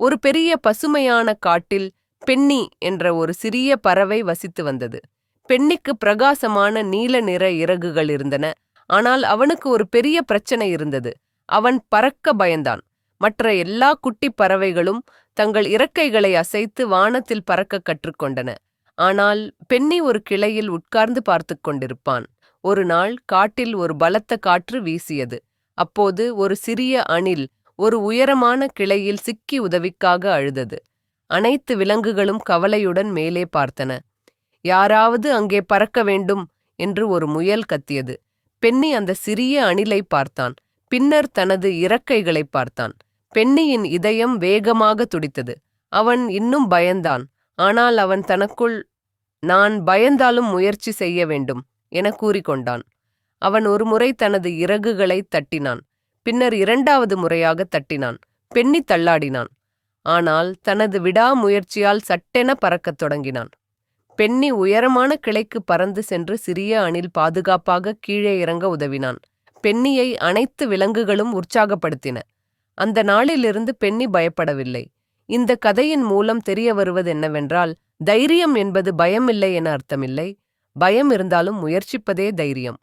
ஒரு பெரிய பசுமையான காட்டில் பென்னி என்ற ஒரு சிறிய பறவை வசித்து வந்தது. பெண்ணிக்கு பிரகாசமான நீல நிற இறகுகள் இருந்தன. ஆனால் அவனுக்கு ஒரு பெரிய பிரச்சனை இருந்தது. அவன் பறக்க பயந்தான். மற்ற எல்லா குட்டிப் பறவைகளும் தங்கள் இறக்கைகளை அசைத்து வானத்தில் பறக்க கற்றுக்கொண்டன. ஆனால் பெண்ணி ஒரு கிளையில் உட்கார்ந்து பார்த்துக் கொண்டிருப்பான். ஒரு நாள் காட்டில் ஒரு பலத்த காற்று வீசியது. அப்போது ஒரு சிறிய அணில் ஒரு உயரமான கிளையில் சிக்கி உதவிக்காக அழுதது. அனைத்து விலங்குகளும் கவலையுடன் மேலே பார்த்தன. யாராவது அங்கே பறக்க வேண்டும் என்று ஒரு முயல் கத்தியது. பென்னி அந்த சிறிய அணிலை பார்த்தான். பின்னர் தனது இறக்கைகளை பார்த்தான். பென்னியின் இதயம் வேகமாக துடித்தது. அவன் இன்னும் பயந்தான். ஆனால் அவன் தனக்குள் நான் பயந்தாலும் முயற்சி செய்ய வேண்டும் என கூறிக்கொண்டான். அவன் ஒருமுறை தனது இறகுகளை தட்டினான். பின்னர் இரண்டாவது முறையாக தட்டினான். பெண்ணி தள்ளாடினான். ஆனால் தனது விடாமுயற்சியால் சட்டென பறக்கத் தொடங்கினான். பெண்ணி உயரமான கிளைக்கு பறந்து சென்று சிறிய அணில் பாதுகாப்பாக கீழே இறங்க உதவினான். பெண்ணியை அனைத்து விலங்குகளும் உற்சாகப்படுத்தின. அந்த நாளிலிருந்து பெண்ணி பயப்படவில்லை. இந்த கதையின் மூலம் தெரிய வருவது என்னவென்றால் தைரியம் என்பது பயமில்லை என அர்த்தமில்லை. பயம் இருந்தாலும் முயற்சிப்பதே தைரியம்.